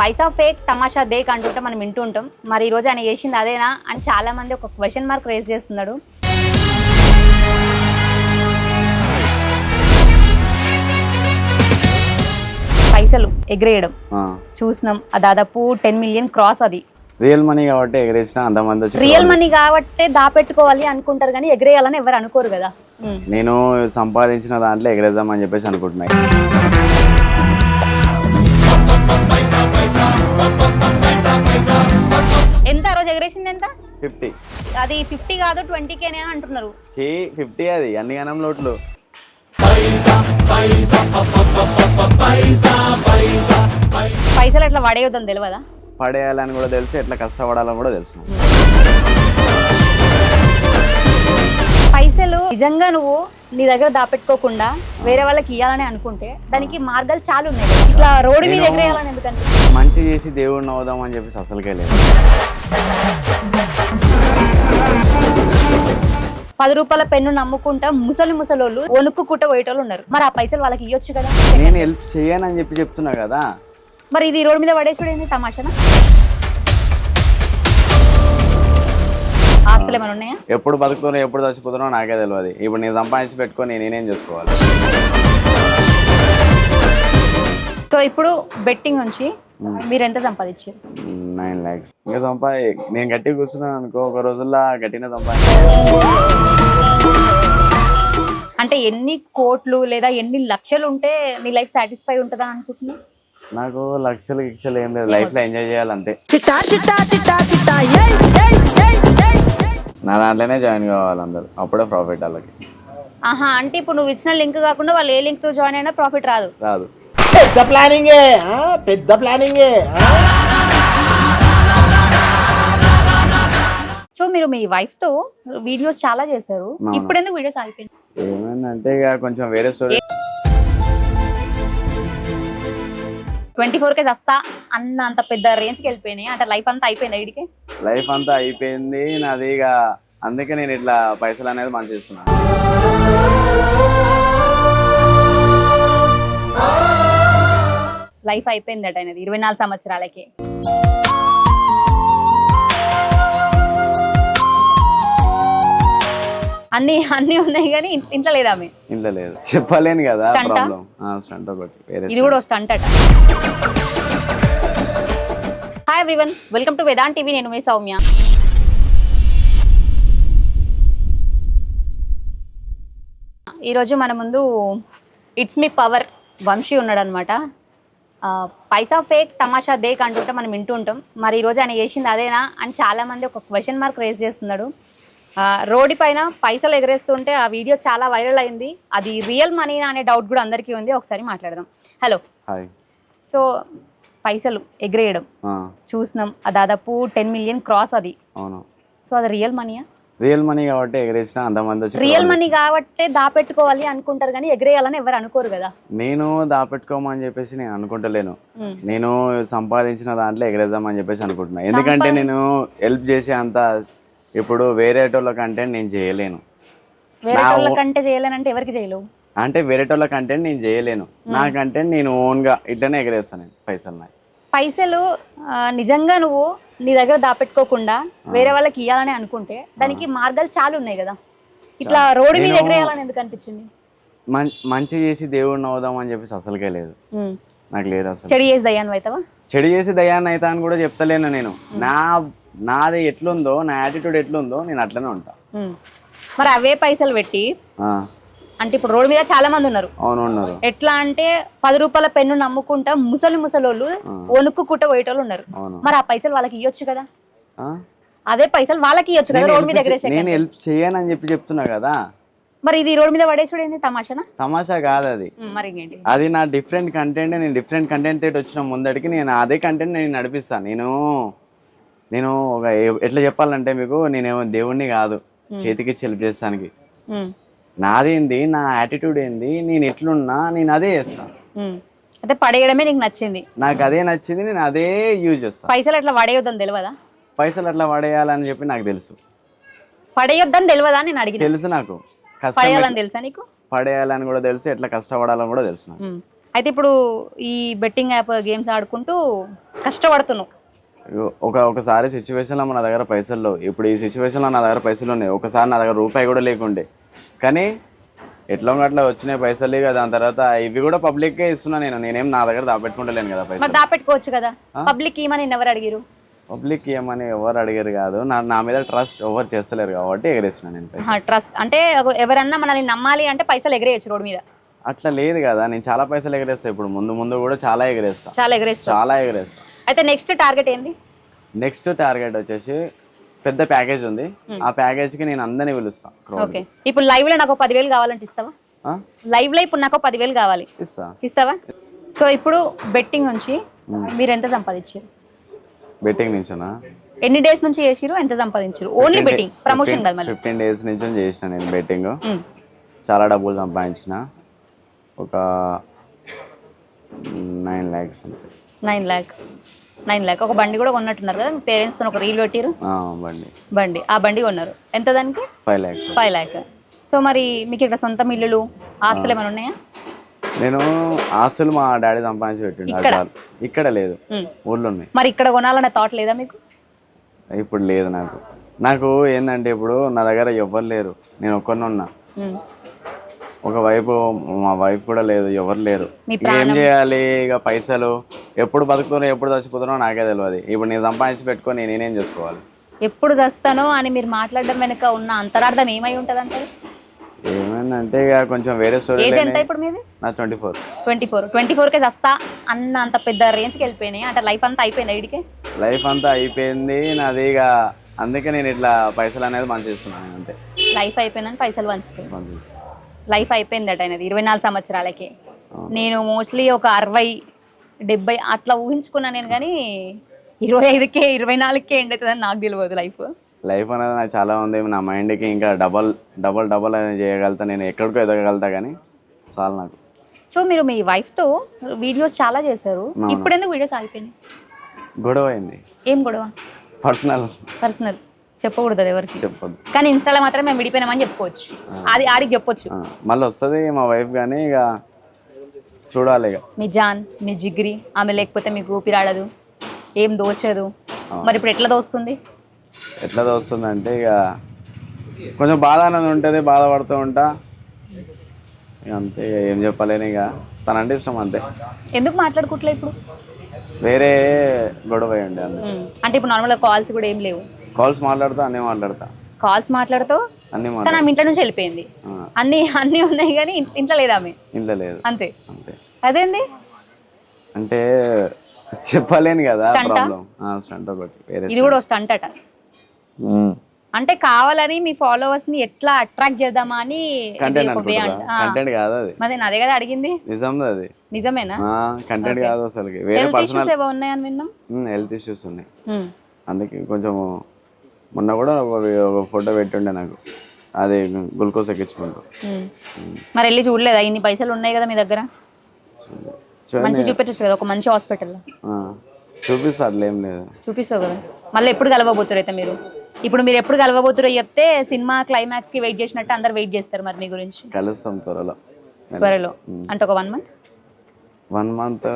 పైసా fake తమాషా దేక్ అంటుంటే మనం వింటూ ఉంటాం మరి ఈరోజు ఆయన చేసింది అదేనా అని చాలా మంది ఒక క్వశ్చన్ మార్క్ రేజ్ చేస్తున్నాడు. పైసలు ఎగిరేయడం. చూసినాం. దాదాపు టెన్ మిలియన్ క్రాస్ అది. రియల్ మనీ కాబట్టి ఎగరేసిన అంతమంది వచ్చి రియల్ మనీ కాబట్టే దాపెట్టుకోవాలి అనుకుంటారు కానీ ఎగిరేయాలని ఎవరు అనుకోరు కదా. నేను సంపాదించిన దాంట్లో ఎగరేద్దామని చెప్పేసి అనుకుంటున్నాయి ఎంత ఆ రోజు ఎగరేసింది ఎంత? ఫిఫ్టీ. అది ఫిఫ్టీ కాదు ట్వంటీకేనే అంటున్నారు. చీ ఫిఫ్టీ అది అన్ని గణం లోట్లు. పైసలు అట్లా పడేయొద్దని తెలియదా పడేయాలని కూడా తెలుసు ఎట్లా కష్టపడాలని కూడా తెలుసు. పైసలు నిజంగా నువ్వు నీ దగ్గర దాపెట్టుకోకుండా వేరే వాళ్ళకి ఇవ్వాలని అనుకుంటే దానికి మార్గాలు చాలా ఉన్నాయి. ఇట్లా రోడ్డు మీద ఎగరేయాలని ఎందుకంటే? మంచి చేసి దేవుడిని అవుదాం అని చెప్పేసి అసలుకే లేదు. పది రూపాయల పెన్ను నమ్ముకుంటా ముసలి ముసలోళ్ళు వణుక్కుకుంటూ పోయేటోళ్ళు ఉన్నారు. మరి ఆ పైసలు వాళ్ళకి ఇవ్వచ్చు కదా? నేను హెల్ప్ చేయనని చెప్పి చెప్తున్నా కదా. మరి ఇది రోడ్డు మీద పడేసుడు ఏంది తమాషనా? ఆస్తులు ఏమైనా ఉన్నాయా? ఎప్పుడు బతుకుతున్నా ఎప్పుడు చచ్చిపోతున్నా నాకే తెలియదు ఇప్పుడు నేను సంపాదించి పెట్టుకొని నేనేం చేసుకోవాలి? సో ఇప్పుడు బెట్టింగ్ నుంచి మీరు ఎంత సంపాదించారు? నైన్ ల్యాక్స్. ఇంకా సంపాది నేను గట్టిగా కూర్చున్నాను అనుకో ఒక రోజుల్లో గట్టిన సంపాది అంటే ఎన్ని కోట్లు లేదా ఎన్ని లక్షలు ఉంటే నీ లైఫ్ సాటిస్ఫై ఉంటుందా అనుకుంటున్నా? నాకు లక్షలు గిక్షలు ఏం లేదు. లైఫ్లో ఎంజాయ్ చేయాలంతే. చిట్టా చిట్టా చిట్టా చిట్టా ఏయ్ ఏయ్ ఏయ్ ఏయ్. నా దాంట్లోనే జాయిన్ కావాలి అందరు అప్పుడే ప్రాఫిట్ వాళ్ళకి ఆహా అంటే ఇప్పుడు నువ్వు ఇచ్చిన లింక్ కాకుండా వాళ్ళు ఏ లింక్తో జాయిన్ అయినా ప్రాఫిట్ రాదు రాదు పెద్ద ప్లానింగే ఆ? పెద్ద ప్లానింగే? సో మీరు మీ వైఫ్తో వీడియోస్ చాలా చేశారు. ఇప్పుడు ఎందుకు వీడియోస్ ఆగిపోయింది ఏమైందంటే ఇక కొంచెం వేరే స్టోరీ ట్వంటీ ఫోర్ కే వస్తా అన్న అంత పెద్ద రేంజ్కి వెళ్ళిపోయినాయి. అంటే లైఫ్ అంతా అయిపోయింది ఇడికి లైఫ్ అంతా అయిపోయింది. నాది ఇక అందుకే నేను ఇట్లా పైసలు అనేది మంచి చేస్తున్నాను లైఫ్ అయిపోయింది అట ఆయనది. ఇరవై నాలుగు సంవత్సరాలకి. అన్ని అన్ని ఉన్నాయి కానీ ఇంట్లో లేదా ఆమె? ఇంట్లో లేదు. చెప్పలేను కదా Stunt ఆ? ప్రాబ్లం స్టంట్ ఒకటి వేరే ఇది కూడా స్టంట్ అట. Hi everyone welcome to Vedant TV నేను మీ సౌమ్య. ఈరోజు మన ముందు ఇట్స్ మీ పవర్ వంశీ ఉన్నాడు అనమాట పైసా ఫేక్ తమాషా దేక్ అంటుంటే మనం వింటూ ఉంటాం. మరి ఈరోజు ఆయన చేసింది అదేనా అని చాలా మంది ఒక క్వశ్చన్ మార్క్ రేజ్ చేస్తున్నాడు. రోడ్డు పైన పైసలు ఎగరేస్తుంటే ఆ వీడియో చాలా వైరల్ అయింది. అది రియల్ మనీ అనే డౌట్ కూడా అందరికీ ఉంది. ఒకసారి మాట్లాడదాం. హలో. హాయ్. సో పైసలు ఎగరేయడం. చూసినాం. దాదాపు టెన్ మిలియన్ క్రాస్ అది. అవును. సో అది రియల్ మనీయా రియల్ మనీ కాబట్టి ఎగరేసిన అంతమంది వచ్చి రియల్ మనీ కాబట్టే దాపెట్టుకోవాలి అనుకుంటారు కానీ ఎగరేయాలని ఎవరు అనుకోరు కదా. నేను దాపెట్టుకోమని చెప్పేసి నేను అనుకుంటలేను. నేను సంపాదించిన దాంట్లో ఎగరేద్దామని చెప్పేసి అనుకుంటున్నా. ఎందుకంటే నేను హెల్ప్ చేసే అంత ఇప్పుడు వేరేటోళ్ళ కంటెంట్ నేను చేయలేను. కంటే చేయాలనంటే ఎవరికి చేయలేవు? అంటే వేరేటోళ్ళ కంటెంట్ నేను చేయలేను. నా కంటెంట్ నేను ఓన్గా ఇట్లనే ఎగరేస్తాను పైసలు నాకు పైసలు నిజంగా నువ్వు నీ దగ్గర దాపెట్టుకోకుండా వేరే వాళ్ళకి ఇవ్వాలని అనుకుంటే దానికి మార్గాలు చాలా ఉన్నాయి కదా. ఇట్లా రోడ్డు మీద ఎగరేయాలని ఎందుకు అనిపించింది? మంచి చేసి దేవుడిని అవుదాం అని చెప్పేసి అసలుకే లేదు. నాకు లేదు అసలు చెడు చేసి దయ్యాను అవుతావా? చెడు చేసి దయాన్ని అవుతా అని కూడా చెప్తలేను నేను. నా నాది ఎట్లుందో నా యాటిట్యూడ్ ఎట్లుందో నేను అట్లనే ఉంటా. మరి అవే పైసలు పెట్టి అంటే ఇప్పుడు రోడ్డు మీద చాలా మంది ఉన్నారు. అవును ఉన్నారు ఎట్లా అంటే పది రూపాయల పెన్ను నమ్ముకుంటా ముసలి ముసలోళ్ళు వణుక్కుకుంటూ పోయేటోళ్ళు ఉన్నారు. మరి ఆ పైసలు వాళ్ళకి ఇవ్వచ్చు కదా? అదే పైసలు వాళ్ళకి ఇవ్వచ్చు కదా రోడ్డు మీద నేను హెల్ప్ చేయనని చెప్పి చెప్తున్నా కదా. మరి ఇది రోడ్డు మీద పడేసుడు ఏంది తమాషనా? తమాషా కాదు అది మరి అది నా డిఫరెంట్ కంటెంట్ నేను డిఫరెంట్ కంటెంట్ తోటి వచ్చిన ముందడికి నేను అదే కంటెంట్ నేను నడిపిస్తాను నేను నేను ఒక ఎట్లా చెప్పాలంటే మీకు నేనేమో దేవుణ్ణి కాదు చేతికి హెల్ప్ చేస్తానికి. నాదేంది నా యాటిట్యూడ్ ఏంది నేను ఎట్లున్నా నేను అదే చేస్తాను. అయితే పడేయడమే నీకు నచ్చింది? నాకు అదే నచ్చింది నేను అదే యూజ్ చేస్తాను పైసలు అట్లా పడేయొద్దని తెలియదా పైసలు అట్లా పడేయాలని చెప్పి నాకు తెలుసు. పడేయొద్దని తెలియదా నేను అడిగిన? తెలుసు నాకు. పడేయాలని తెలుసా నీకు? పడేయాలని కూడా తెలుసు ఎట్లా కష్టపడాలని కూడా తెలుసు నాకు. అయితే ఇప్పుడు ఈ బెట్టింగ్ యాప్ గేమ్స్ ఆడుకుంటూ కష్టపడుతున్నావు. ఒక ఒకసారి సిచ్యువేషన్లో మన దగ్గర పైసలు ఇప్పుడు ఈ సిచ్యువేషన్లో నా దగ్గర పైసలు ఉన్నాయి. ఒకసారి నా దగ్గర రూపాయి కూడా లేకుండే. కానీ ఎట్లా అట్లా వచ్చినాయి పైసలు ఇక దాని తర్వాత ఇవి కూడా పబ్లిక్కే ఇస్తున్నా నేను. నేనేం నా దగ్గర దాపెట్టుకుంటలేను కదా పైసలు. దాపెట్టుకోవచ్చు కదా. పబ్లిక్ ఏమని ఎవరు అడిగిరు పబ్లిక్ ఏమని ఎవరు అడిగారు కాదు. నా నా మీద ట్రస్ట్ ఎవరు చేస్తలేరు కాబట్టి ఎగరేస్తున్నా నేను ట్రస్ట్ అంటే ఎవరన్నా మనల్ని నమ్మాలి అంటే పైసలు ఎగరేయచ్చు రోడ్ మీద. అట్లా లేదు కదా. నేను చాలా పైసలు ఎగరేస్తా. ఇప్పుడు ముందు ముందు కూడా చాలా ఎగరేస్తా. చాలా ఎగరేస్తావు చాలా ఎగరేస్తా. అయితే నెక్స్ట్ టార్గెట్ ఏంది? నెక్స్ట్ టార్గెట్ వచ్చేసి పెద్ద ప్యాకేజ్ ఉంది. ఆ ప్యాకేజ్కి నేను అందరినీ పిలుస్తాను ఓకే ఇప్పుడు లైవ్లో నాకు పదివేలు కావాలంటే ఇస్తావా? లైవ్లో ఇప్పుడు నాకు పదివేలు కావాలి. ఇస్తా. ఇస్తావా? సో ఇప్పుడు బెట్టింగ్ నుంచి మీరు ఎంత సంపాదించారు? బెట్టింగ్ నుంచునా? ఎన్ని డేస్ నుంచి చేసిరు ఎంత సంపాదించారు? ఓన్లీ బెట్టింగ్ ప్రమోషన్ కదా మళ్ళీ. ఫిఫ్టీన్ డేస్ నుంచి చేసిన నేను బెట్టింగ్ మ్మ్. చాలా డబ్బులు సంపాదించిన. ఒక నైన్ ల్యాక్స్ అంతే నైన్ ల్యాక్. నైన్ ల్యాక్. ఒక బండి కూడా కొన్నట్టున్నారు కదా మీ పేరెంట్స్తో ఒక రీల్ పెట్టిరు బండి. బండి. ఆ బండి కొన్నారు. ఎంత దానికి? Five lakhs five lakh. So మరి మీకు ఇక్కడ సొంతం ఇల్లులు ఆస్తులు ఏమైనా ఉన్నాయా? నేను ఆస్తులు మా డాడీ సంపాదించి పెట్టిండు ఇక్కడ? లేదు. ఊళ్ళో ఉన్నాయి. మరి ఇక్కడ కొనాలనే థాట్ లేదా మీకు? ఇప్పుడు లేదు నాకు. నాకు ఏంటంటే ఇప్పుడు నా దగ్గర ఎవ్వరు లేరు. నేను ఒక్కరిని ఉన్నా. మ్మ్. ఒక వైపు మా వైఫ్ కూడా లేదు ఎవరు లేరు. ఏం చేయాలి? ఇక పైసలు ఎప్పుడు బతుకుతున్నా ఎప్పుడు చచ్చిపోతున్నా నాకే తెలియదు ఇప్పుడు నేను సంపాదించి పెట్టుకొని నేనేం చేసుకోవాలి? ఎప్పుడు చస్తానో అని మీరు మాట్లాడడం వెనుక ఉన్న అంతరార్థం ఏమై ఉంటుంది అంటే ఏమైందంటే ఇక కొంచెం వేరే స్టోరీ ఏజ్ ఎంత ఇప్పుడు మీది? నా twenty four twenty four twenty ఫోర్కే చస్తా అన్న అంత పెద్ద రేంజ్కి వెళ్ళిపోయినాయి. అంటే లైఫ్ అంతా అయిపోయింది ఇడికే లైఫ్ అంతా అయిపోయింది. నాది ఇక అందుకే నేను ఇట్లా పైసలు అనేది మంచి ఇస్తున్నాను అంతే. లైఫ్ అయిపోయిందని పైసలు పంపిస్తాను. లైఫ్ అయిపోయిందట ఆయనది ఇరవై నాలుగు సంవత్సరాలకి. నేను మోస్ట్లీ ఒక అరవై డెబ్బై అట్లా ఊహించుకున్నా నేను కానీ ఇరవై ఐదుకే ఇరవై నాలుగుకే ఎండ్ అవుతుందని నాకు తెలియదు లైఫ్. లైఫ్ అనేది నాకు చాలా ఉంది. నా మైండ్కి ఇంకా డబల్ డబల్ డబల్ అనేది చేయగలుగుతా. నేను ఎక్కడికో ఎదగలుగుతా కానీ చాలు నాకు. సో మీరు మీ వైఫ్తో వీడియోస్ చాలా చేశారు. ఇప్పుడు ఎందుకు వీడియోస్ ఆగిపోయినాయి? గొడవ అయింది. ఏం గొడవ? పర్సనల్. పర్సనల్. చెప్పకూడదు ఎవరికి. చెప్పొద్దు. కానీ ఇన్స్టాలో మాత్రం మేము విడిపోయినామని చెప్పుకోవచ్చు. అది ఆడికి చెప్పొచ్చు. ఆ, మళ్ళీ వస్తుంది మా వైఫ్ కానీ ఇక చూడాలి ఇక. మీ జాన్ మీ జిగ్రి ఆమె లేకపోతే మీకు ఊపిరాడదు ఏం దోచదు. మరి ఇప్పుడు ఎట్లా దోస్తుంది? ఎట్లా వస్తుందంటే ఇక కొంచెం బాధ అనేది ఉంటుంది బాధపడుతూ ఉంటా. ఇక అంతే ఇక ఏం చెప్పలేను ఇక. తనంటే ఇష్టం అంతే. ఎందుకు మాట్లాడుకుంటలే ఇప్పుడు? వేరే గొడవ ఉండే ఉమ్. అంటే ఇప్పుడు నార్మల్గా కాల్స్ కూడా ఏం లేవు. కాల్స్ మాట్లాడుతా అన్నీ మాట్లాడతా. కాల్స్ మాట్లాడుతూ అన్నీ తను ఆమె ఇంట్లో నుంచి వెళ్ళిపోయింది. అన్ని అన్ని ఉన్నాయి కానీ ఇంట్లో లేదు ఆమె? ఇంట్లో లేదు. అంతే. అంతే. అదేంది? అంటే చెప్పలేను కదా Stunt ఆ? ప్రాబ్లం స్టంట్ ఒకటి వేరే ఇది కూడా స్టంట్. అట. కావాలని మీ ఫాలోవర్స్ని ఎట్లా అట్రాక్ట్ చేద్దామా అని ఇది కంటెంట్ ఒక వే అంట అనుకుంటా కంటెంట్ కాదు అది. మరి అదే కదా అడిగింది? నిజంది అది. నిజమేనా? కంటెంట్ కాదు అసలుకి. వేరే హెల్త్ పర్సనల్ ఇష్యూస్ ఏవో ఉన్నాయని విన్నాం? హెల్త్ ఇష్యూస్ ఉన్నాయి. అందుకే కొంచెం మొన్న కూడా ఫోటో పెట్టుండే నాకు. అది గ్లూకోజ్ ఎక్కించుకుంటూ. మరి వెళ్ళి చూడలేదా? ఇన్ని పైసలు ఉన్నాయి కదా మీ దగ్గర? మంచి చూపించచ్చు కదా ఒక మంచి హాస్పిటల్లో. ఆ, చూపిస్తా అట్లా ఏం లేదు. చూపిస్తావు కదా. మళ్ళీ ఎప్పుడు కలవబోతురు అయితే మీరు? ఇప్పుడు మీరు ఎప్పుడు కలవబోతురో చెప్తే సినిమా క్లైమాక్స్కి వెయిట్ చేసినట్టు అందరు వెయిట్ చేస్తారు మరి మీ గురించి. కలుస్తాం త్వరలో. త్వరలో. అంటే ఒక one month? One month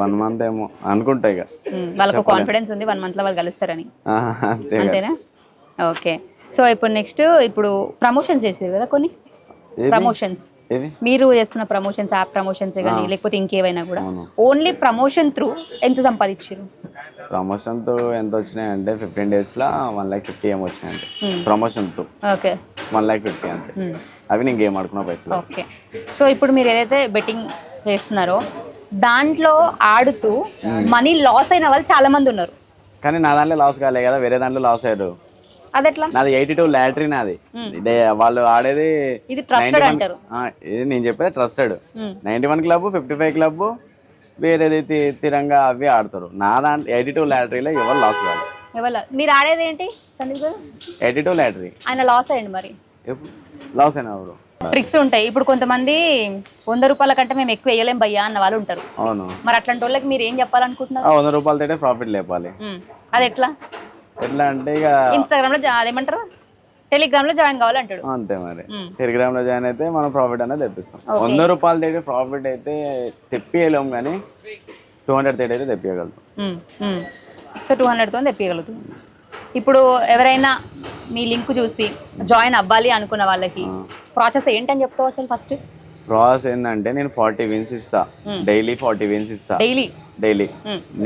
one month ఏమో అనుకుంటా ఇక. వాళ్ళకు కాన్ఫిడెన్స్ ఉంది వన్ మంత్లో వాళ్ళు కలుస్తారని. అంతేనా? ఓకే. సో ఇప్పుడు నెక్స్ట్ ఇప్పుడు ప్రమోషన్స్ చేసారు కదా కొన్ని? ప్రమోషన్స్ మీరు చేస్తున్న ప్రమోషన్స్ యాప్ ప్రమోషన్స్ కానీ లేకపోతే ఇంకేవైనా కూడా. ఓన్లీ ప్రమోషన్ త్రూ ఎంత సంపాదించారు ప్రమోషన్తో ఎంత వచ్చినాయి అంటే ఫిఫ్టీన్ డేస్లో వన్ ల్యాక్ ఫిఫ్టీ ఏమో వచ్చినాయి అంటే Hmm. ప్రమోషన్తో ఓకే. వన్ ల్యాక్ ఫిఫ్టీ అంతే. అవి నేను గేమ్ ఆడుకున్న పైసలు. ఓకే. సో ఇప్పుడు మీరు ఏదైతే బెట్టింగ్ చేస్తున్నారో. దాంట్లో ఆడుతూ మనీ లాస్ అయిన వాళ్ళు చాలా మంది ఉన్నారు. కానీ నా దాంట్లో లాస్ కాలే కదా వేరే దాంట్లో లాస్ అయ్యారు అదెట్లా? నాది ఎయిటీ టూ లాటరీ నాది. ఇదే వాళ్ళు ఆడేది ఇది ట్రస్టెడ్ 91 అంటారు. ఇది నేను చెప్పేది trusted Hmm. Ninety one club fifty five club వేరేది తిరంగా అవి ఆడతారు. నా దాంట్లో ఎయిటీ టూ లాటరీలో ఎవరు లాస్ కాదు ఎవరు మీరు ఆడేది ఏంటి సందీప్ గారు? Eighty two lottery. ఆయన లాస్ అయ్యండి మరి. లాస్ అయినా ఎవరు? ట్రిక్స్ ఉంటాయి. ఇప్పుడు కొంతమంది వంద రూపాయల కంటే మేము ఎక్కువ వేయలేం భయ్యా అన్న వాళ్ళు ఉంటారు. అవును. మరి అట్లాంటి వాళ్ళకి మీరు ఏం చెప్పాలనుకుంటున్నారు? వంద రూపాయలతో ప్రాఫిట్ లేపాలి. అది ఎట్లా? ఎట్లా అంటే ఇక ఇన్స్టాగ్రామ్లో అదేమంటారు? టెలిగ్రామ్లో జాయిన్ కావాలంటాడు. అంతే మరి. టెలిగ్రామ్లో జాయిన్ అయితే మనం ప్రాఫిట్ అనేది తెప్పిస్తాం. వంద రూపాయలు తేటి ప్రాఫిట్ అయితే తెప్పియలేం కానీ టూ హండ్రెడ్ తేటి అయితే తెప్పియగలుగుతాం. సో టూ హండ్రెడ్తో తెప్పియగలుగుతుంది ఇప్పుడు ఎవరైనా మీ లింక్ చూసి జాయిన్ అవ్వాలి అనుకున్న వాళ్ళకి ప్రాసెస్ ఏంటని చెప్తావు అసలు ఫస్ట్? ప్రాసెస్ ఏంటంటే నేను ఫార్టీ విన్స్ ఇస్తా. డైలీ ఫార్టీ విన్స్ ఇస్తా. డైలీ? డైలీ.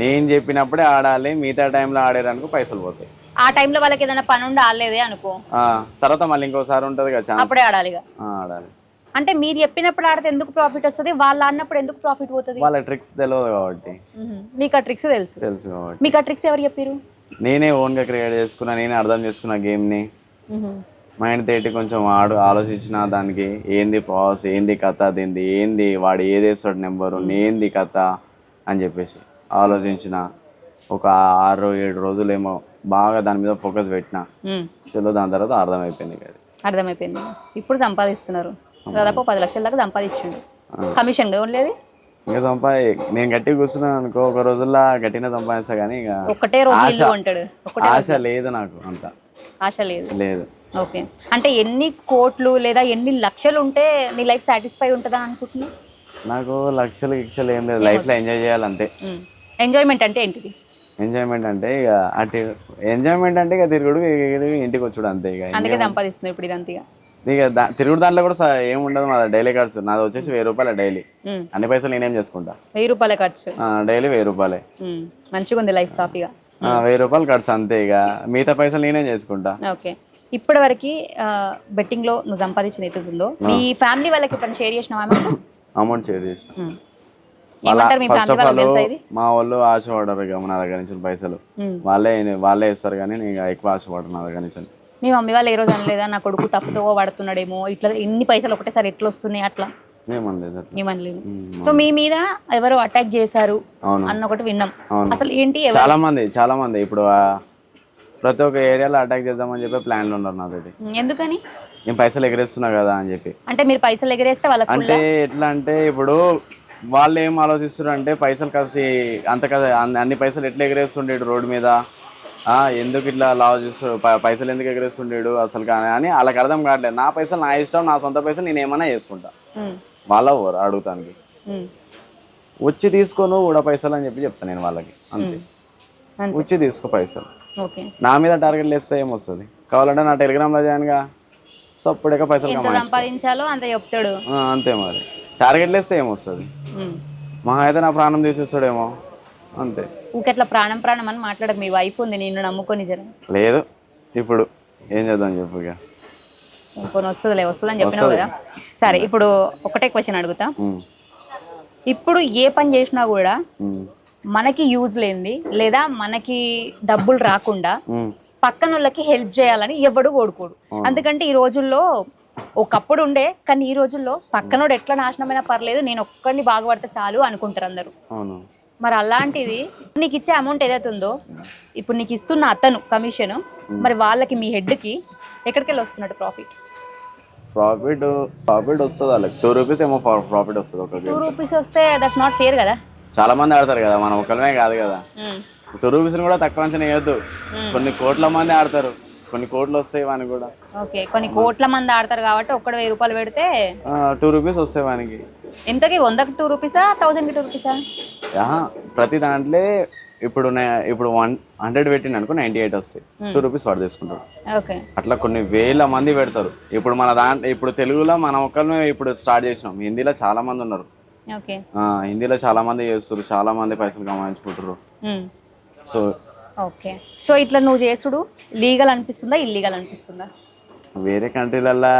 నేను చెప్పినప్పుడే ఆడాలి మిగతా టైంలో ఆడేదానికి పైసలు పోతాయి. ఆ టైంలో వాళ్ళకి ఏదైనా పని ఉండి ఆడలేదే అనుకో. తర్వాత మళ్ళీ ఇంకోసారి ఉంటుంది కదా అప్పుడే ఆడాలి ఆడాలి. అంటే మీరు చెప్పినప్పుడు ఆడితే ఎందుకు ప్రాఫిట్ వస్తుంది? వాళ్ళు ఆడినప్పుడు ఎందుకు ప్రాఫిట్ పోతుంది? వాళ్ళ ట్రిక్స్ తెలియదు కాబట్టి. మీకు ఆ ట్రిక్స్ తెలుసు. తెలుసు మీకు ఆ ట్రిక్స్ ఎవరు చెప్పారు నేనే ఓన్గా క్రియేట్ చేసుకున్నా నేనే అర్థం చేసుకున్నా గేమ్ని మైండ్ తేటి కొంచెం ఆడు ఆలోచించిన దానికి ఏంది ప్రాసెస్ ఏంది కథ దీంది ఏంది వాడు ఏది వేస్తాడు నెంబరు ఏంది కథ అని చెప్పేసి ఆలోచించిన ఒక ఆరు ఏడు రోజులేమో బాగా దాని మీద ఫోకస్ పెట్టిన. చలో దాని తర్వాత అర్థమైపోయింది కదా అర్థమైపోయింది. ఇప్పుడు సంపాదిస్తున్నారు. దాదాపు పది లక్షల దాకా సంపాదించండు. కమిషన్ ఉండలేదు ఇంకా సంపాది నేను గట్టిగా కూర్చున్నాను అనుకో ఒక రోజుల్లో గట్టిగా సంపాదిస్తా కానీ ఇక ఒక్కటే రోజు ఆశ. ఇల్లు అంటాడు? ఒకటే ఆశ లేదు నాకు అంత. ఆశ లేదు. లేదు. ఓకే. అంటే ఎన్ని కోట్లు లేదా ఎన్ని లక్షలు ఉంటే నీ లైఫ్ సాటిస్ఫై ఉంటుందని అనుకుంటున్నావు? నాకు లక్షలు గిక్షలు ఏం లేదు. లైఫ్లో ఎంజాయ్ చేయాలంతే. ఎంజాయ్మెంట్ అంటే ఏంటిది? ఎంజాయ్మెంట్ అంటే ఇక అటు ఎంజాయ్మెంట్ అంటే ఇక తిరుగుడు ఇక ఇంటికి వచ్చుడు అంతే ఇక. అందుకే సంపాదిస్తున్నావు ఇప్పుడు ఇదంతా ఇక తిరుగుడు దాంట్లో కూడా ఏం ఉండదు మా డైలీ ఖర్చు. నాది వచ్చేసి వెయ్యి రూపాయలు డైలీ. అన్ని పైసలు నేనేం చేసుకుంటా. వెయ్యి రూపాయల ఖర్చు. డైలీ వెయ్యి రూపాయలే. మంచిగా ఉంది లైఫ్ సాఫీగా. వెయ్యి రూపాయలు ఖర్చు అంతే ఇక. మిగతా పైసలు నేనేం చేసుకుంటా. ఓకే. ఇప్పటి వరకు బెట్టింగ్లో నువ్వు సంపాదించిన ఎంత ఉందో? మీ ఫ్యామిలీ వాళ్ళకి ఇప్పుడు షేర్ చేసినావా అమౌంట్? షేర్ చేసిన. ఫస్ట్ ఆఫ్ ఆల్ మా వాళ్ళు ఆశపడరు ఇక నా దగ్గర నుంచి పైసలు. వాళ్ళే వాళ్ళే ఇస్తారు కానీ నేను ఎక్కువ ఆశపడరు నా దగ్గర నుంచి. మీ మమ్మీ వాళ్ళు ఏ రోజు అనలేదా? నా కొడుకు తప్పుతో పడుతున్నాడేమో. ఇట్లా ఇన్ని పైసలు ఒకటేసారి ఎట్లా వస్తున్నాయి అట్లా? ఏమనలేదు. సో మీ మీద ఎవరు అటాక్ చేశారు అన్న ఒకటి విన్నాం. అసలు ఏంటి చాలా మంది చాలా మంది. ఇప్పుడు ప్రతి ఒక్క ఏరియాలో అటాక్ చేద్దామని చెప్పి ప్లాన్లు ఉన్నారు నాతోటి. ఎందుకని? నేను పైసలు ఎగరేస్తున్నా కదా అని చెప్పి. అంటే మీరు పైసలు ఎగరేస్తే వాళ్ళకి అంటే ఎట్లా అంటే ఇప్పుడు వాళ్ళు ఏం ఆలోచిస్తారు అంటే పైసలు కలిసి అంత కదా అన్ని- పైసలు ఎట్లా ఎగరేస్తుండేడు రోడ్డు మీద? ఎందుకు ఇట్లా లావ్ చేస్తాడు పైసలు ఎందుకు ఎగరేస్తుండేడు అసలు కానీ అని వాళ్ళకి అర్థం కావట్లేదు. నా పైసలు నా ఇష్టం నా సొంత పైసలు నేను ఏమైనా చేసుకుంటా. వాళ్ళ ఓరు అడుగుతానికి. వచ్చి తీసుకోను కూడా పైసలు అని చెప్పి చెప్తాను నేను వాళ్ళకి. అంతే. వచ్చి తీసుకో పైసలు. నా మీద టార్గెట్ వేస్తే ఏమొస్తుంది? కావాలంటే నా టెలిగ్రామ్లో జాయిన్గా సప్పుడేక పైసలు. సంపాదించాలో అంత చెప్తాడు. అంతే మరి. టార్గెట్ వేస్తే ఏమొస్తుంది. మహా అయితే నా ప్రాణం తీసేస్తాడేమో. అంతే. ఊకెట్లా ప్రాణం ప్రాణం అని మాట్లాడక మీ వైఫ్ ఉంది నిన్ను నమ్ముకొని జరం. లేదు ఇప్పుడు ఏం చేద్దాం చెప్పు ఇక. కొన్ని వస్తుందిలే వస్తుందని చెప్పినావు కదా. సరే ఇప్పుడు ఒకటే క్వశ్చన్ అడుగుతా. ఇప్పుడు ఏ పని చేసినా కూడా మనకి యూజ్ లేనిది లేదా మనకి డబ్బులు రాకుండా పక్కన వాళ్ళకి హెల్ప్ చేయాలని ఎవడు కోడుకోడు అందుకంటే ఈ రోజుల్లో ఒకప్పుడు ఉండే కానీ ఈ రోజుల్లో పక్కనోడు ఎట్లా నాశనమైనా పర్లేదు నేను ఒక్కడిని బాగుపడితే చాలు అనుకుంటారు అందరూ. మరి అలాంటిది నీకు ఇచ్చే అమౌంట్ ఏదైతే ఉందో ఇప్పుడు నీకు ఇస్తున్న అతను కమిషన్ మరి వాళ్ళకి మీ హెడ్కి ఎక్కడికి వెళ్ళి వస్తున్నాడు ప్రాఫిట్ ప్రాఫిట్ ప్రాఫిట్ వస్తుంది వాళ్ళకి. టూ రూపీస్ ఏమో ప్రాఫిట్ వస్తుంది ఒక టూ రూపీస్ వస్తే దట్స్ నాట్ ఫేర్ కదా? చాలా మంది ఆడతారు కదా మనం ఒకరిమే కాదు కదా. టూ రూపీస్ కూడా తక్కువ అంచనా వేయద్దు. కొన్ని కోట్ల మంది ఆడతారు. కొన్ని కోట్లు వస్తాయి వానికి కూడా. ఓకే కొన్ని కోట్ల మంది ఆడతారు కాబట్టి ఒక్కడ వెయ్యి రూపాయలు పెడితే టూ రూపీస్ వస్తాయి వానికి. ఎంతకి వందకి టూ రూపీసా థౌజండ్కి టూ రూపీసా? ప్రతి దాంట్లో ఇప్పుడు ఇప్పుడు వన్ హండ్రెడ్ పెట్టిండు అనుకో నైంటీ ఎయిట్ వస్తాయి. టూ రూపీస్ వాడు తీసుకుంటాడు. ఓకే. అట్లా కొన్ని వేల మంది పెడతారు. ఇప్పుడు మన దాంట్లో ఇప్పుడు తెలుగులో మనం ఒక్కరిమే ఇప్పుడు స్టార్ట్ చేసినాం. హిందీలో చాలా మంది ఉన్నారు. హిందీలో చాలా మంది చేస్తారు చాలా మంది పైసలు కమాయించుకుంటారు సో ఓకే. సో ఇట్లా నువ్వు చేసుడు లీగల్ అనిపిస్తుందా ఇల్లీగల్ అనిపిస్తుందా? వేరే కంట్రీలల్లో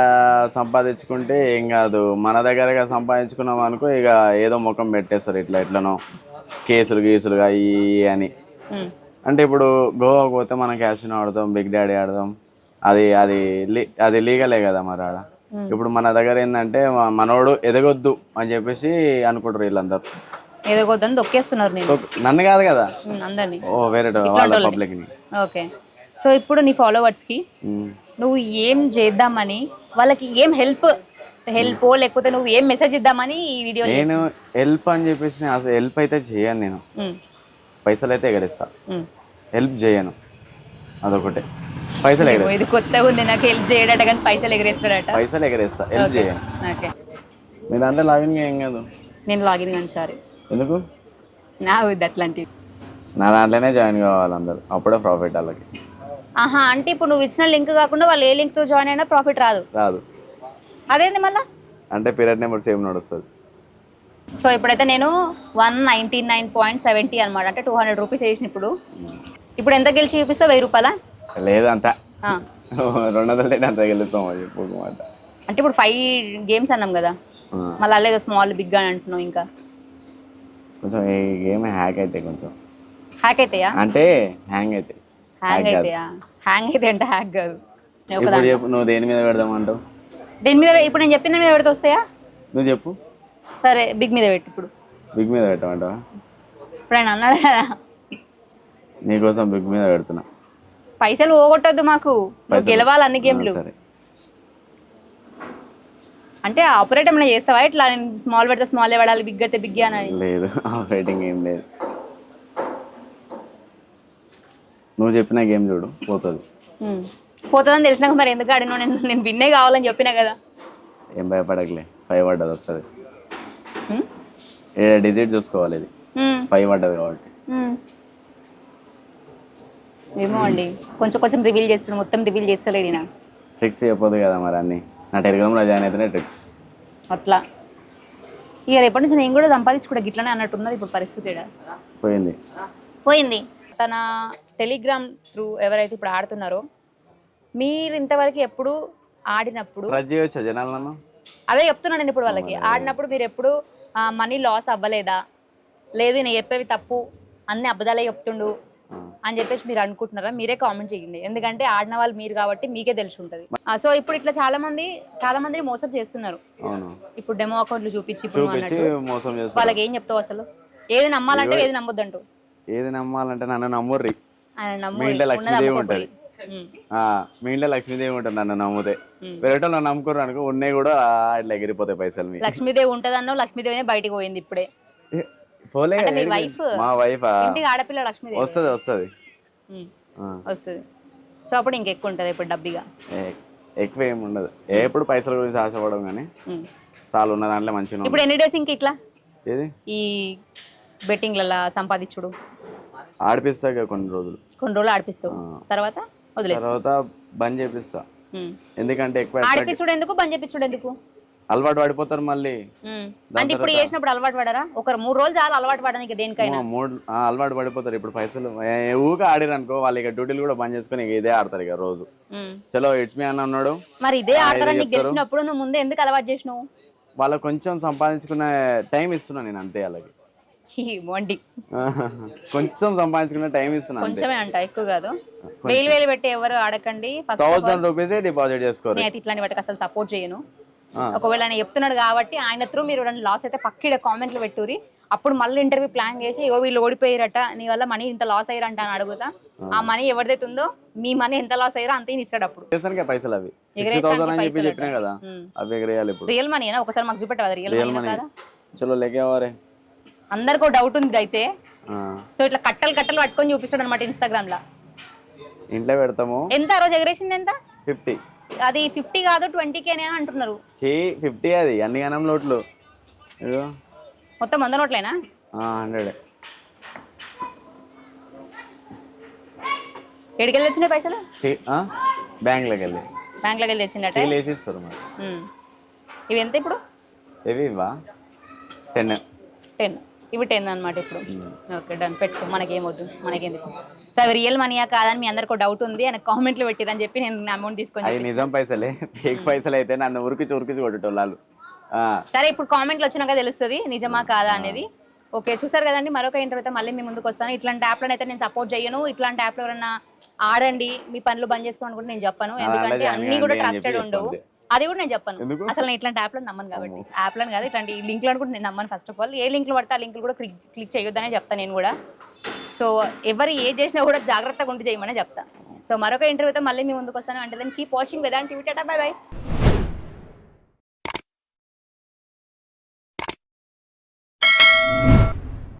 సంపాదించుకుంటే ఏం కాదు. మన దగ్గరగా సంపాదించుకున్నాం అనుకో ఇక ఏదో ముఖం పెట్టేస్తారు ఇట్లా ఎట్లనో. కేసులు గీసులు అయ్యి అని. అంటే ఇప్పుడు గోవాకు పోతే మనం క్యాసినో ఆడతాం బిగ్ డాడీ ఆడదాం. అది అది అది లీగలే కదా మరి ఆడ. ఇప్పుడు మన దగ్గర ఏంటంటే మనోడు ఎదగొద్దు అని చెప్పేసి అనుకుంటారు వీళ్ళందరూ. సో నన్ను. కాదు కదా? అందరినీ. ఓ వేరే వాళ్ళ పబ్లిక్ని. ఓకే. సో ఇప్పుడు నీ ఫాలోవర్స్కి నువ్వు ఏం చేద్దామని వాళ్ళకి ఏం హెల్ప్ హెల్ప్ లేకపోతే నువ్వు ఏం మెసేజ్ ఇద్దామని ఈ వీడియో నేను హెల్ప్ అని చెప్పేసి నేను అసలు హెల్ప్ అయితే చేయను నేను. పైసలు అయితే ఎగరేస్తా. హెల్ప్ చేయను. అదొకటే. పైసలు ఎగరేస్తా. ఇది కొత్తగా ఉంది నాకు హెల్ప్ చేయడట కానీ పైసలు ఎగరేస్తాడట. పైసలు ఎగరేస్తా. హెల్ప్ ఓకే చేయ ఓకే. మీ దాంట్లో లాగిన్ ఏం కాదు. నేను లాగిన్ కానీ సారీ ఎందుకు? నా వద్దు అట్లాంటివి. నా దాంట్లోనే జాయిన్ కావాలి అందరు. అప్పుడే ప్రాఫిట్ వాళ్ళకి. ఆహా అంటే ఇప్పుడు నువ్వు ఇచ్చిన లింక్ కాకుండా వాళ్ళు ఏ లింక్తో జాయిన్ అయినా ప్రాఫిట్ రాదు. రాదు. అదేంది మళ్ళా? అంటే పీరియడ్ నెంబర్ సేమ్ నడుస్తుంది. సో ఇప్పుడైతే నేను one ninety nine point seventy అనమాట అంటే టూ హండ్రెడ్ రూపీస్ వేసిన ఇప్పుడు. ఇప్పుడు ఎంత గెలిచి చూపిస్తా వెయ్యి రూపాయలా? లేదంట. ఆ. రెండు వందల అంత గెలుస్తాం అంటే ఇప్పుడు ఫైవ్ గేమ్స్ అన్నాం కదా. మళ్ళీ అలాగే స్మాల్ బిగ్ అని అంటున్నావు ఇంకా. కొంచెం ఈ గేమ్ హ్యాక్ అయితే కొంచెం. హ్యాక్ అవుతాయా అంటే హ్యాంగ్ అయితే హ్యాంగ్. అవుతాయా హ్యాంగ్ అయితే అంటే హ్యాక్ కాదు. నువ్వు దేని మీద పెడదామంటావు? దీని మీద ఇప్పుడు నేను చెప్పిన మీద పెడితే వస్తాయా? నువ్వు చెప్పు. సరే బిగ్ మీద పెట్టు ఇప్పుడు. బిగ్ మీద పెట్టమంటావా? ఇప్పుడు ఆయన అన్నాడు కదా. నీకోసం బిగ్ మీద పెడుతున్నా. పైసలు పోగొట్టొద్దు మాకు. గెలవాలి అన్ని గేమ్లు. అంటే ఆపరేట్ ఏమైనా చేస్తావా? ఇట్లా నేను స్మాల్ పెడితే స్మాల్ పడాలి బిగ్ అయితే బిగ్ అని. లేదు ఆపరేటింగ్ ఏం లేదు. నువ్వు చెప్పిన గేమ్ చూడు పోతుంది. పోతుందని తెలిసినాక మరి ఎందుకు ఆడినా నేను నేను విన్నే కావాలని చెప్పినా కదా. ఏం భయపడకలే ఫైవ్ పడ్డది వస్తుంది. ఏ డిజిట్ చూసుకోవాలి ఇది. ఫైవ్ పడ్డది కాబట్టి. ఏమో అండి. కొంచెం కొంచెం రివీల్ చేస్తున్నాడు మొత్తం రివీల్ చేస్తలేడు ఈయన. ట్రిక్స్ చెప్పొద్దు కదా మరి అన్నీ. నా టెలిగ్రామ్లో జాయిన్ అయితేనే ట్రిక్స్ అట్లా. ఇక రేపటి నుంచి నేను కూడా సంపాదించుకుంటా గిట్లనే అన్నట్టున్నది ఇప్పుడు పరిస్థితి. పోయింది. పోయింది. తన టెలిగ్రామ్ త్రూ ఎవరైతే ఇప్పుడు ఆడుతున్నారో మీరు ఇంతవరకు ఎప్పుడు ఆడినప్పుడు అదే చెప్తున్నాను నేను ఇప్పుడు వాళ్ళకి. ఆడినప్పుడు మీరు ఎప్పుడు మనీ లాస్ అవ్వలేదా? లేదు నేను చెప్పేవి తప్పు అన్ని అబద్ధాలే చెప్తుండు. అని చెప్పేసి మీరు అనుకుంటున్నారా? మీరే కామెంట్ చేయండి. ఎందుకంటే ఆడిన వాళ్ళు మీరు కాబట్టి మీకే తెలిసి ఉంటుంది. సో ఇప్పుడు ఇట్లా చాలా మంది చాలా మందిని మోసం చేస్తున్నారు. ఇప్పుడు డెమో అకౌంట్లు చూపించి వాళ్ళకి ఏం చెప్తావు అసలు? ఏది నమ్మాలంటే ఏది నమ్మొద్దంటూ? ఏది నమ్మాలంటే నన్ను నమ్ముర్రి. ఆయన మీ ఇంట్లో లక్ష్మీదేవి. ఉంటుంది. మీ ఇంట్లో లక్ష్మీదేవి ఉంటుంది నన్ను నమ్ముతే. ఉమ్. వేరే వాళ్ళు నన్ను నమ్ముకోరు అనుకో ఉన్నాయి కూడా ఇట్లా ఎగిరిపోతాయి పైసలు మీ. లక్ష్మీదేవి ఉంటదన్నో లక్ష్మీదేవినే బయటికి పోయింది ఇప్పుడే. పోలే అంటే మీ వైఫ్ ఆడపిల్ల లక్ష్మీదేవి. వస్తుంది వస్తుంది. వస్తుంది. సో అప్పుడు ఇంకెక్కువ ఉంటుంది ఇప్పుడు డబ్బిగా? ఎక్కువ ఏమి ఉండదు. ఎప్పుడు పైసల గురించి ఆశపడడం కానీ. చాలా ఉన్న దాంట్లో మంచిగా ఇప్పుడు ఎన్ని డేస్ ఇంక ఇట్లా? ఏది? ఈ బెట్టింగ్లలో సంపాదించుడు. ఆడిపిస్తా కొన్ని రోజులు. కొన్ని రోజులు ఆడిపిస్తావు. తర్వాత తర్వాత బంద్ చేపిస్తా. ఎందుకంటే ఎక్కువ ఆడిపించుడు ఎందుకు? బంద్ చేపించుడు ఎందుకు? అలవాటు పడిపోతారు మళ్ళీ. అంటే ఇప్పుడు చేసినప్పుడు అలవాటు పడరా? ఒక మూడు రోజులు చాలా అలవాటు పడడానికి దేనికైనా? మూడు అలవాటు పడిపోతారు. ఇప్పుడు పైసలు ఊరికే ఆడిరు అనుకో వాళ్ళు ఇక డ్యూటీలు కూడా బంద్ చేసుకొని ఇదే ఆడతారు ఇక రోజు. చలో ఇట్స్ మీ అన్న ఉన్నాడు మరి ఇదే ఆడతారని నీకు చెప్తారు. గెలిచినప్పుడు నువ్వు ముందే ఎందుకు అలవాటు చేసినావు? వాళ్ళకి కొంచెం సంపాదించుకునే టైం ఇస్తున్నా నేను అంతే వాళ్ళకి. మొండి కొంచెం సంపాదించుకునే టైం ఇస్తున్నా కొంచెమే అంట ఎక్కువ కాదు. వేలు వేలు పెట్టి ఎవరు ఆడకండి. ఫస్ట్ థౌసండ్ రూపీసే డిపాజిట్ చేసుకోరు. నేనైతే ఇట్లాంటి వాటికి అసలు సపోర్ట్ చేయను. ఒకవేళ ఆయన చెప్తున్నాడు కాబట్టి ఆయన త్రూ మీరు లాస్ అయితే పక్కిడ కామెంట్లు పెట్టురి అప్పుడు మళ్ళీ ఇంటర్వ్యూ ప్లాన్ చేసి ఇగో వీళ్ళు ఓడిపోయారట నీ వల్ల మనీ ఇంత లాస్ అయ్యారంట అని అడుగుతా. ఆ. మనీ ఎవరిదైతే ఉందో మీ మనీ ఎంత లాస్ అయ్యారో అంతే ఇస్తాడు అప్పుడు. పైసలు అవి. రియల్ మనీ ఒకసారి మాకు చూపెట్టవా రియల్ మనీ కాదా చలో లేకేవారే అందరికీ డౌట్ ఉంది అయితే. సో ఇట్లా కట్టలు కట్టలు పట్టుకొని చూపిస్తాడు అనమాట ఇన్స్టాగ్రామ్లో ఇంట్లో పెడతాము. ఎంత ఆ రోజు ఎగరేసింది ఎంత? ఫిఫ్టీ. అది ఫిఫ్టీ కాదు ట్వంటీ కేనే అంటున్నారు. చీ ఫిఫ్టీ అది అన్ని లోట్లు ఇదిగో. మొత్తం వంద నోట్లేనా? హండ్రెడ్. ఎడికెళ్ళి వచ్చినాయి పైసలు? బ్యాంక్లోకి వెళ్ళి బ్యాంక్లోకి వెళ్ళి తెచ్చిండట? సీల్ వేసి ఇస్తారు మరి. ఇవి ఎంత ఇప్పుడు? ఇవి ఇవ్వా? టెన్. టెన్. ఇవి టెన్ అన్నమాట ఇప్పుడు ఓకే డన్. పెట్టుకో. మనకేం వద్దు మనకేందుకు? సో అవి రియల్ మనీయా కాదని మీ అందరికి డౌట్ ఉంది ఆయన కామెంట్లు పెట్టిరని చెప్పి నేను అమౌంట్ తీసుకొని అవి నిజం పైసలే. ఫేక్ పైసలు అయితే నన్ను ఉరికిచి ఉరికిచి కొట్టేటోళ్ళు ఆ, సరే ఇప్పుడు కామెంట్లు వచ్చినాక తెలుస్తుంది నిజమా కాదా అనేది. ఓకే చూసారు కదండి మరొక ఇంటర్వ్యూ అయితే మళ్ళీ మీ ముందుకు వస్తాను. ఇట్లాంటి యాప్లను అయితే నేను సపోర్ట్ చేయను. ఇట్లాంటి యాప్లో ఎవరైనా ఆడండి మీ పనులు బంద్ చేసుకోండి కూడా నేను చెప్పను. ఎందుకంటే అన్ని కూడా అని ట్రస్టెడ్ ఉండవు. అది కూడా నేను చెప్పను? అసలు నేను ఇట్లాంటి యాప్లను నమ్మను కాబట్టి. యాప్లను కాదు ఇట్లాంటి లింక్లను కూడా నేను నమ్మను ఫస్ట్ ఆఫ్ ఆల్ ఏ లింక్లు పడితే ఆ లింకులు కూడా క్లిక్ క్లిక్ చేయొద్దనే చెప్తాను నేను కూడా. సో ఎవరు ఏ చేసినా కూడా జాగ్రత్తగా ఉండి చేయమని చెప్తా. సో మరొక ఇంటర్వ్యూతో మళ్ళీ మీ ముందుకు వస్తాను. అంటే దాన్ని కీప్ వాచింగ్ వేదాంటి బై బై